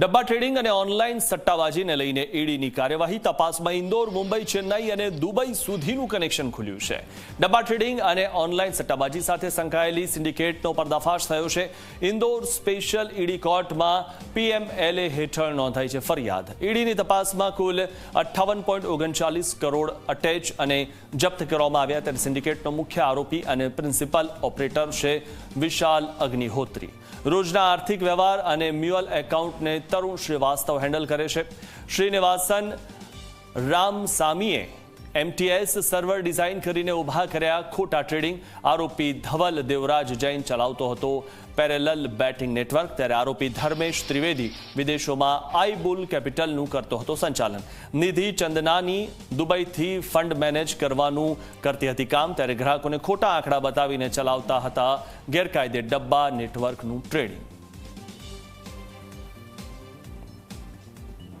ડબ્બા ટ્રેડિંગ અને ઓનલાઈન સટ્ટાબાજીને લઈને ઈડીની કાર્યવાહી તપાસમાં ઇન્દોર, મુંબઈ, ચેન્નાઈ અને દુબઈ સુધીનું કનેક્શન ખુલ્યું છે. ડબ્બા ટ્રેડિંગ અને ઓનલાઈન સટ્ટાબાજી સાથે સંકળાયેલી સિન્ડિકેટનો પર્દાફાશ થયો છે. ઇન્દોર સ્પેશિયલ ઈડી કોર્ટમાં પીએમએલએ હેઠળ નોંધાઈ છે ફરિયાદ. ઈડીની તપાસમાં કુલ અઠ્ઠાવન ઓગણચાલીસ કરોડ અટેચ અને જપ્ત કરવામાં આવ્યા ત્યારે સિન્ડિકેટનો મુખ્ય આરોપી અને પ્રિન્સિપલ ઓપરેટર છે વિશાલ અગ્નિહોત્રી. રોજના આર્થિક વ્યવહાર અને મ્યુઅલ એકાઉન્ટને તરુણ શ્રીવાસ્તવ હેન્ડલ કરે છે. શ્રીનિવાસન રામસામીએ એમટીએસ સર્વર ડિઝાઇન કરીને ઊભા કર્યા ખોટા ટ્રેડિંગ. આરોપી ધવલ દેવરાજ જૈન ચલાવતો હતો પેરેલલ બેટિંગ નેટવર્ક. ત્યારે આરોપી ધર્મેશ ત્રિવેદી વિદેશોમાં આઈબુલ કેપિટલનું કરતો હતો સંચાલન. નિધિ ચંદનાની દુબઈથી ફંડ મેનેજ કરવાનું કરતી હતી કામ. ત્યારે ગ્રાહકોને ખોટા આંકડા બતાવીને ચલાવતા હતા ગેરકાયદે ડબ્બા નેટવર્કનું ટ્રેડિંગ.